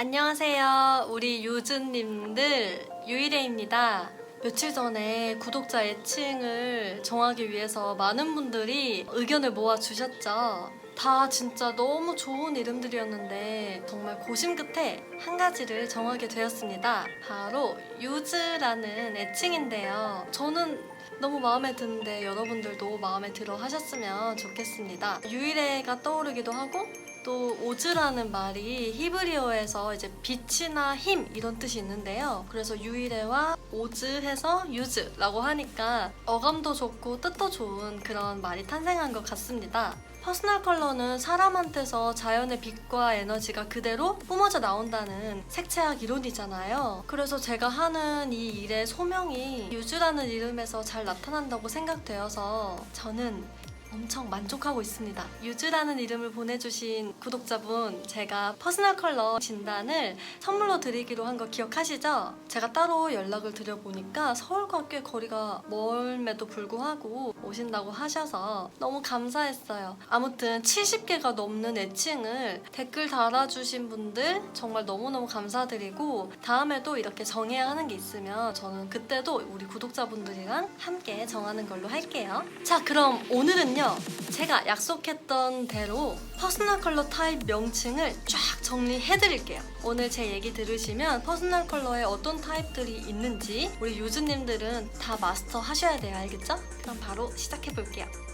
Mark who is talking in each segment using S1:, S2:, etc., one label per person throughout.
S1: 안녕하세요. 우리 유즈님들 유일해입니다. 며칠 전에 구독자 애칭을 정하기 위해서 많은 분들이 의견을 모아 주셨죠. 다 진짜 너무 좋은 이름들이었는데 정말 고심 끝에 한 가지를 정하게 되었습니다. 바로 유즈라는 애칭인데요. 저는 너무 마음에 드는데 여러분들도 마음에 들어 하셨으면 좋겠습니다. 유일해가 떠오르기도 하고 또 오즈라는 말이 히브리어에서 이제 빛이나 힘 이런 뜻이 있는데요. 그래서 유일해와 오즈 해서 유즈라고 하니까 어감도 좋고 뜻도 좋은 그런 말이 탄생한 것 같습니다. 퍼스널 컬러는 사람한테서 자연의 빛과 에너지가 그대로 뿜어져 나온다는 색채학 이론이잖아요. 그래서 제가 하는 이 일의 소명이 유즈라는 이름에서 잘 나타난다고 생각되어서 저는 엄청 만족하고 있습니다. 유즈라는 이름을 보내주신 구독자분 제가 퍼스널 컬러 진단을 선물로 드리기로 한 거 기억하시죠? 제가 따로 연락을 드려보니까 서울과 꽤 거리가 멀음에도 불구하고 오신다고 하셔서 너무 감사했어요. 아무튼 70개가 넘는 애칭을 댓글 달아주신 분들 정말 너무너무 감사드리고 다음에도 이렇게 정해야 하는 게 있으면 저는 그때도 우리 구독자분들이랑 함께 정하는 걸로 할게요. 자, 그럼 오늘은요. 제가 약속했던 대로 퍼스널 컬러 타입 명칭을 쫙 정리해드릴게요. 오늘 제 얘기 들으시면 퍼스널 컬러에 어떤 타입들이 있는지 우리 유즈님들은 다 마스터 하셔야 돼요. 알겠죠? 그럼 바로 시작해볼게요.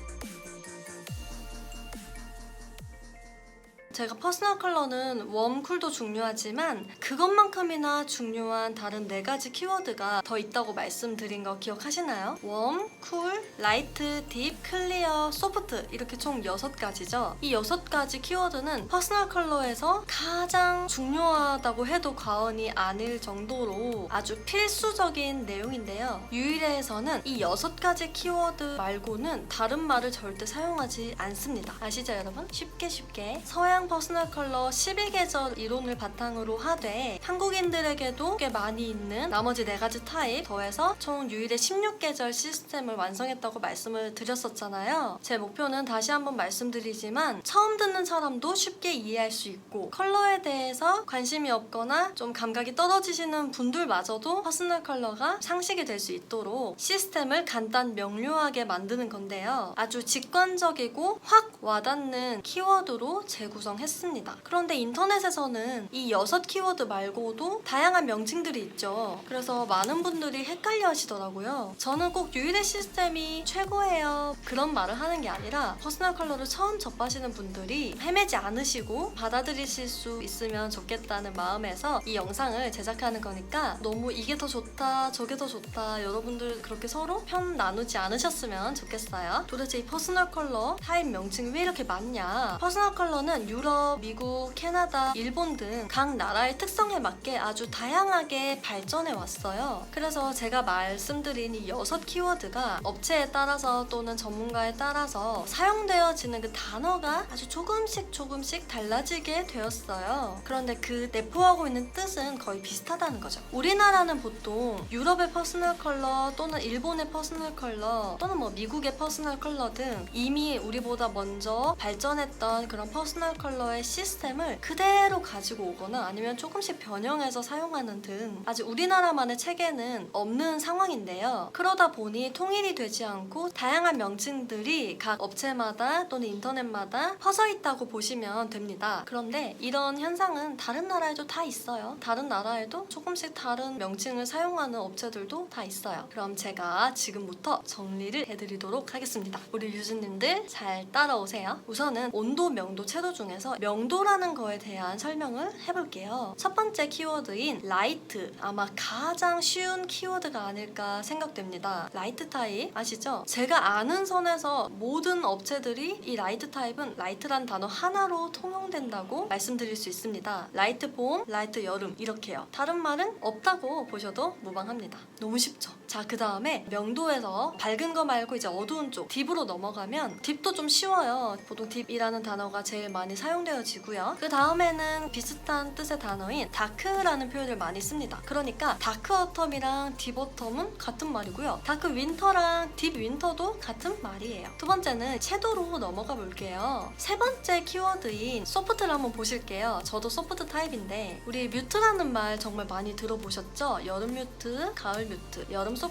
S1: 제가 퍼스널 컬러는 웜, 쿨도 중요하지만 그것만큼이나 중요한 다른 네 가지 키워드가 더 있다고 말씀드린 거 기억하시나요? 웜, 쿨, 라이트, 딥, 클리어, 소프트 이렇게 총 여섯 가지죠. 이 여섯 가지 키워드는 퍼스널 컬러에서 가장 중요하다고 해도 과언이 아닐 정도로 아주 필수적인 내용인데요. 유일해에서는 이 여섯 가지 키워드 말고는 다른 말을 절대 사용하지 않습니다. 아시죠, 여러분? 쉽게 쉽게 서양 퍼스널 컬러 11계절 이론을 바탕으로 하되 한국인들에게도 꽤 많이 있는 나머지 네 가지 타입 더해서 총 유일의 16계절 시스템을 완성했다고 말씀을 드렸었잖아요. 제 목표는 다시 한번 말씀드리지만 처음 듣는 사람도 쉽게 이해할 수 있고 컬러에 대해서 관심이 없거나 좀 감각이 떨어지시는 분들마저도 퍼스널 컬러가 상식이 될 수 있도록 시스템을 간단 명료하게 만드는 건데요. 아주 직관적이고 확 와닿는 키워드로 재구성 했습니다. 그런데 인터넷에서는 이 여섯 키워드 말고도 다양한 명칭들이 있죠. 그래서 많은 분들이 헷갈려 하시더라고요. 저는 꼭 유일의 시스템이 최고예요. 그런 말을 하는 게 아니라 퍼스널 컬러를 처음 접하시는 분들이 헤매지 않으시고 받아들이실 수 있으면 좋겠다는 마음에서 이 영상을 제작하는 거니까 너무 이게 더 좋다, 저게 더 좋다 여러분들 그렇게 서로 편 나누지 않으셨으면 좋겠어요. 도대체 이 퍼스널 컬러 타입 명칭이 왜 이렇게 많냐? 퍼스널 컬러는 유럽, 미국, 캐나다, 일본 등 각 나라의 특성에 맞게 아주 다양하게 발전해 왔어요. 그래서 제가 말씀드린 이 여섯 키워드가 업체에 따라서 또는 전문가에 따라서 사용되어지는 그 단어가 아주 조금씩 조금씩 달라지게 되었어요. 그런데 그 내포하고 있는 뜻은 거의 비슷하다는 거죠. 우리나라는 보통 유럽의 퍼스널 컬러 또는 일본의 퍼스널 컬러 또는 뭐 미국의 퍼스널 컬러 등 이미 우리보다 먼저 발전했던 그런 퍼스널 컬러 의 시스템을 그대로 가지고 오거나 아니면 조금씩 변형해서 사용하는 등 아직 우리나라만의 체계는 없는 상황인데요. 그러다 보니 통일이 되지 않고 다양한 명칭들이 각 업체마다 또는 인터넷마다 퍼져 있다고 보시면 됩니다. 그런데 이런 현상은 다른 나라에도 다 있어요. 다른 나라에도 조금씩 다른 명칭을 사용하는 업체들도 다 있어요. 그럼 제가 지금부터 정리를 해드리도록 하겠습니다. 우리 유즈님들 잘 따라오세요. 우선은 온도, 명도, 채도 중에서 명도라는 거에 대한 설명을 해볼게요. 첫 번째 키워드인 라이트. 아마 가장 쉬운 키워드가 아닐까 생각됩니다. 라이트 타입 아시죠? 제가 아는 선에서 모든 업체들이 이 라이트 타입은 라이트란 단어 하나로 통용된다고 말씀드릴 수 있습니다. 라이트 봄, 라이트 여름 이렇게요. 다른 말은 없다고 보셔도 무방합니다. 너무 쉽죠? 자, 그 다음에 명도에서 밝은 거 말고 이제 어두운 쪽 딥으로 넘어가면 딥도 좀 쉬워요. 보통 딥이라는 단어가 제일 많이 사용되어지고요. 그 다음에는 비슷한 뜻의 단어인 다크라는 표현을 많이 씁니다. 그러니까 다크 어텀이랑 딥 어텀은 같은 말이고요. 다크 윈터랑 딥 윈터도 같은 말이에요. 두 번째는 채도로 넘어가 볼게요. 세 번째 키워드인 소프트를 한번 보실게요. 저도 소프트 타입인데 우리 뮤트라는 말 정말 많이 들어보셨죠? 여름 뮤트, 가을 뮤트, 여름 소프트,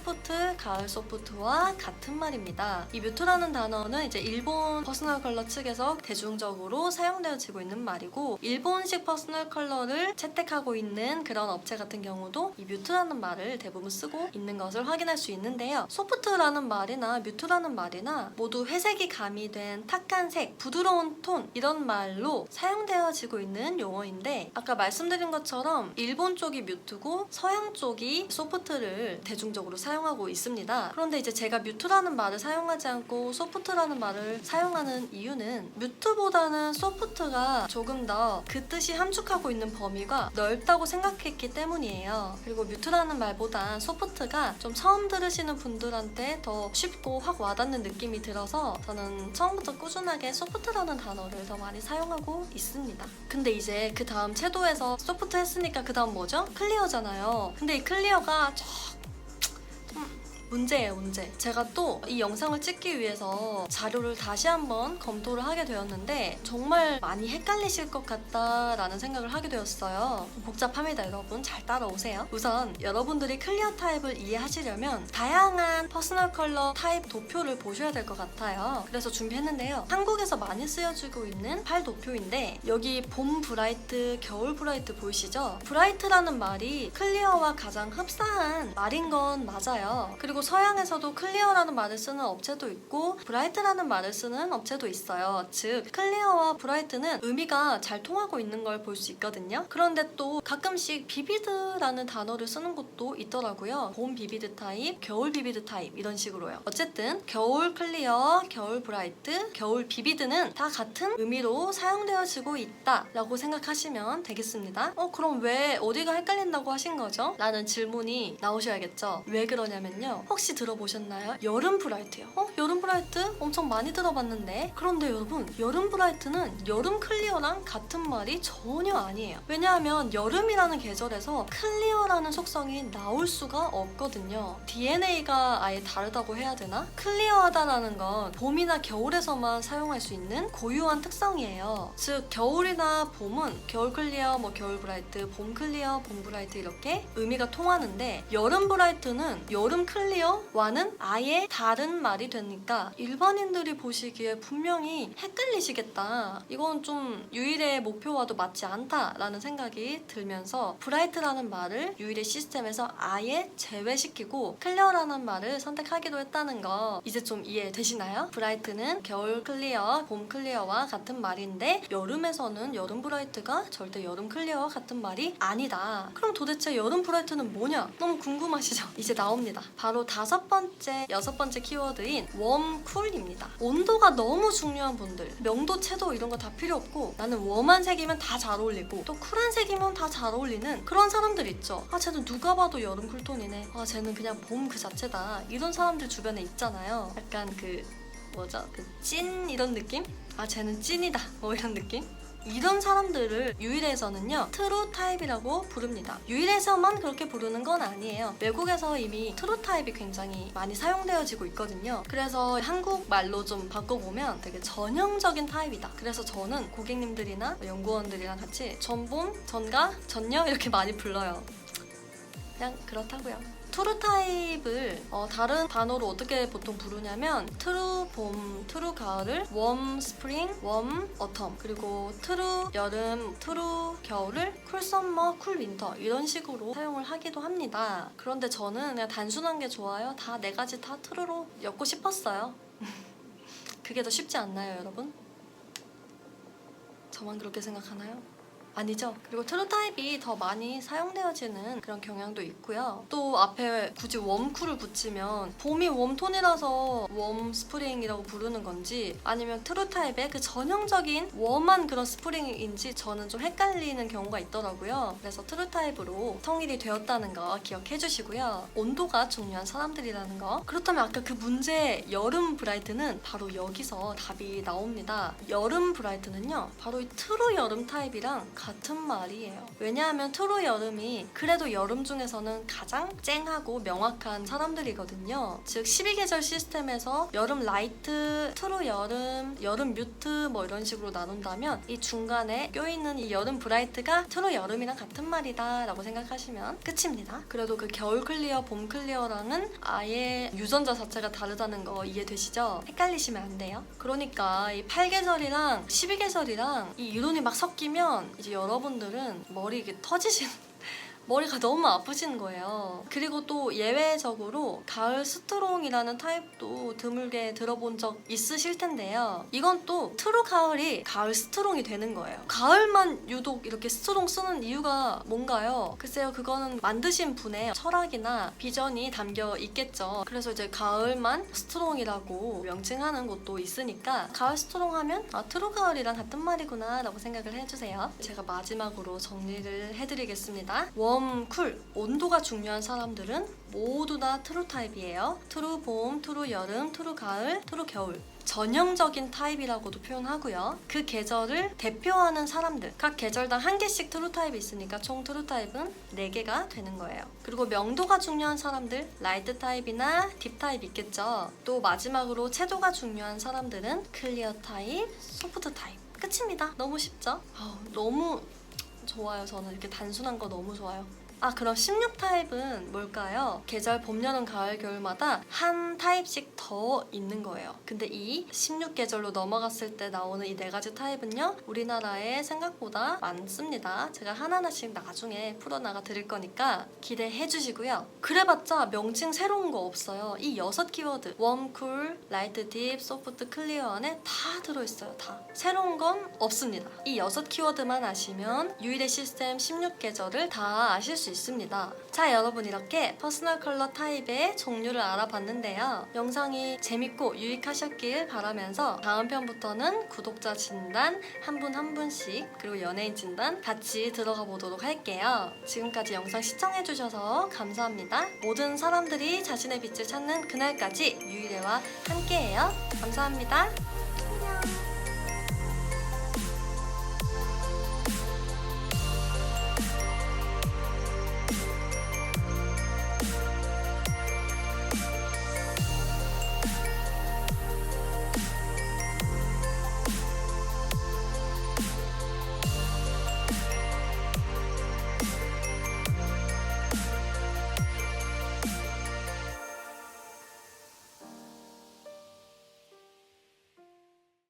S1: 가을 소프트와 같은 말입니다. 이 뮤트라는 단어는 이제 일본 퍼스널 컬러 측에서 대중적으로 사용되어지고 있는 말이고 일본식 퍼스널 컬러를 채택하고 있는 그런 업체 같은 경우도 이 뮤트라는 말을 대부분 쓰고 있는 것을 확인할 수 있는데요. 소프트라는 말이나 뮤트라는 말이나 모두 회색이 가미된 탁한 색, 부드러운 톤 이런 말로 사용되어지고 있는 용어인데 아까 말씀드린 것처럼 일본 쪽이 뮤트고 서양 쪽이 소프트를 대중적으로 사용하고 있습니다. 그런데 이제 제가 뮤트라는 말을 사용하지 않고 소프트라는 말을 사용하는 이유는 뮤트보다는 소프트가 조금 더 그 뜻이 함축하고 있는 범위가 넓다고 생각했기 때문이에요. 그리고 뮤트라는 말보단 소프트가 좀 처음 들으시는 분들한테 더 쉽고 확 와닿는 느낌이 들어서 저는 처음부터 꾸준하게 소프트라는 단어를 더 많이 사용하고 있습니다. 근데 이제 그 다음 채도에서 소프트 했으니까 그 다음 뭐죠? 클리어잖아요. 근데 이 클리어가 저 문제예요, 문제. 제가 또 이 영상을 찍기 위해서 자료를 다시 한번 검토를 하게 되었는데 정말 많이 헷갈리실 것 같다라는 생각을 하게 되었어요. 복잡합니다, 여러분. 잘 따라오세요. 우선 여러분들이 클리어 타입을 이해하시려면 다양한 퍼스널 컬러 타입 도표를 보셔야 될 것 같아요. 그래서 준비했는데요. 한국에서 많이 쓰여지고 있는 팔 도표인데 여기 봄 브라이트, 겨울 브라이트 보이시죠? 브라이트라는 말이 클리어와 가장 흡사한 말인 건 맞아요. 그리고 서양에서도 클리어라는 말을 쓰는 업체도 있고 브라이트라는 말을 쓰는 업체도 있어요. 즉 클리어와 브라이트는 의미가 잘 통하고 있는 걸 볼 수 있거든요. 그런데 또 가끔씩 비비드라는 단어를 쓰는 곳도 있더라고요. 봄 비비드 타입, 겨울 비비드 타입 이런 식으로요. 어쨌든 겨울 클리어, 겨울 브라이트, 겨울 비비드는 다 같은 의미로 사용되어지고 있다라고 생각하시면 되겠습니다. 어 그럼 왜 어디가 헷갈린다고 하신 거죠? 라는 질문이 나오셔야겠죠. 왜 그러냐면요. 혹시 들어보셨나요? 여름 브라이트요. 어? 여름 브라이트 엄청 많이 들어봤는데 그런데 여러분 여름 브라이트는 여름 클리어랑 같은 말이 전혀 아니에요. 왜냐하면 여름이라는 계절에서 클리어라는 속성이 나올 수가 없거든요. DNA가 아예 다르다고 해야 되나? 클리어하다라는 건 봄이나 겨울에서만 사용할 수 있는 고유한 특성이에요. 즉 겨울이나 봄은 겨울 클리어, 뭐 겨울 브라이트, 봄 클리어, 봄 브라이트 이렇게 의미가 통하는데 여름 브라이트는 여름 클리어 와는 아예 다른 말이 되니까 일반인들이 보시기에 분명히 헷갈리시겠다. 이건 좀 유일의 목표와도 맞지 않다라는 생각이 들면서 브라이트라는 말을 유일의 시스템에서 아예 제외시키고 클리어라는 말을 선택하기도 했다는 거 이제 좀 이해되시나요? 브라이트는 겨울 클리어, 봄 클리어와 같은 말인데 여름에서는 여름 브라이트가 절대 여름 클리어와 같은 말이 아니다. 그럼 도대체 여름 브라이트는 뭐냐? 너무 궁금하시죠? 이제 나옵니다. 바로 다섯 번째, 여섯 번째 키워드인 웜 쿨입니다. 온도가 너무 중요한 분들, 명도, 채도 이런 거 다 필요 없고 나는 웜한 색이면 다 잘 어울리고 또 쿨한 색이면 다 잘 어울리는 그런 사람들 있죠. 아, 쟤는 누가 봐도 여름 쿨톤이네. 아, 쟤는 그냥 봄 그 자체다. 이런 사람들 주변에 있잖아요. 약간 그 뭐죠? 그 찐 이런 느낌? 아, 쟤는 찐이다. 뭐 이런 느낌? 이런 사람들을 유일에서는요 트루 타입이라고 부릅니다. 유일에서만 그렇게 부르는 건 아니에요. 외국에서 이미 트루 타입이 굉장히 많이 사용되어지고 있거든요. 그래서 한국 말로 좀 바꿔보면 되게 전형적인 타입이다. 그래서 저는 고객님들이나 연구원들이랑 같이 전봄, 전가, 전녀 이렇게 많이 불러요. 그냥 그렇다고요. 트루 타입을 어, 다른 단어로 어떻게 보통 부르냐면 트루 봄, 트루 가을을 웜 스프링, 웜 어텀 그리고 트루 여름, 트루 겨울을 쿨 썸머, 쿨 윈터 이런 식으로 사용을 하기도 합니다. 그런데 저는 그냥 단순한 게 좋아요. 다 네 가지 다 트루로 엮고 싶었어요. 그게 더 쉽지 않나요, 여러분? 저만 그렇게 생각하나요? 아니죠. 그리고 트루 타입이 더 많이 사용되어지는 그런 경향도 있고요. 또 앞에 굳이 웜쿨을 붙이면 봄이 웜톤이라서 웜 스프링이라고 부르는 건지 아니면 트루 타입의 그 전형적인 웜한 그런 스프링인지 저는 좀 헷갈리는 경우가 있더라고요. 그래서 트루 타입으로 통일이 되었다는 거 기억해 주시고요. 온도가 중요한 사람들이라는 거. 그렇다면 아까 그 문제 여름 브라이트는 바로 여기서 답이 나옵니다. 여름 브라이트는요. 바로 이 트루 여름 타입이랑 같은 말이에요. 왜냐하면 트루 여름이 그래도 여름 중에서는 가장 쨍하고 명확한 사람들이거든요. 즉 12계절 시스템에서 여름 라이트, 트루 여름, 여름 뮤트 뭐 이런 식으로 나눈다면 이 중간에 껴있는 이 여름 브라이트가 트루 여름이랑 같은 말이다 라고 생각하시면 끝입니다. 그래도 그 겨울 클리어, 봄 클리어랑은 아예 유전자 자체가 다르다는 거 이해되시죠? 헷갈리시면 안 돼요. 그러니까 이 8계절이랑 12계절이랑 이 이론이 막 섞이면 이제 여러분들은 머리 이게 터지신 머리가 너무 아프신 거예요. 그리고 또 예외적으로 가을 스트롱이라는 타입도 드물게 들어본 적 있으실 텐데요. 이건 또 트루 가을이 가을 스트롱이 되는 거예요. 가을만 유독 이렇게 스트롱 쓰는 이유가 뭔가요? 글쎄요, 그거는 만드신 분의 철학이나 비전이 담겨 있겠죠. 그래서 이제 가을만 스트롱이라고 명칭하는 곳도 있으니까 가을 스트롱 하면 아, 트루 가을이랑 같은 말이구나 라고 생각을 해주세요. 제가 마지막으로 정리를 해드리겠습니다. 웜, 쿨, 온도가 중요한 사람들은 모두 다 트루 타입이에요. 트루 봄, 트루 여름, 트루 가을, 트루 겨울. 전형적인 타입이라고도 표현하고요. 그 계절을 대표하는 사람들, 각 계절당 한 개씩 트루 타입이 있으니까 총 트루 타입은 4개가 되는 거예요. 그리고 명도가 중요한 사람들, 라이트 타입이나 딥 타입 있겠죠. 또 마지막으로 채도가 중요한 사람들은 클리어 타입, 소프트 타입. 끝입니다. 너무 쉽죠? 아우, 너무 좋아요. 저는 이렇게 단순한 거 너무 좋아요. 아, 그럼 16타입은 뭘까요? 계절 봄, 여름, 가을, 겨울마다 한 타입씩 더 있는 거예요. 근데 이 16계절로 넘어갔을 때 나오는 이 네 가지 타입은요, 우리나라에 생각보다 많습니다. 제가 하나하나씩 나중에 풀어나가 드릴 거니까 기대해 주시고요. 그래봤자 명칭 새로운 거 없어요. 이 여섯 키워드, 웜, 쿨, 라이트, 딥, 소프트, 클리어 안에 다 들어있어요. 다. 새로운 건 없습니다. 이 여섯 키워드만 아시면 유일의 시스템 16계절을 다 아실 수 있습니다. 자, 여러분 이렇게 퍼스널 컬러 타입의 종류를 알아봤는데요. 영상이 재밌고 유익하셨길 바라면서 다음 편부터는 구독자 진단 한분한 분씩 그리고 연예인 진단 같이 들어가 보도록 할게요. 지금까지 영상 시청해주셔서 감사합니다. 모든 사람들이 자신의 빛을 찾는 그날까지 유일애와 함께해요. 감사합니다. 안녕.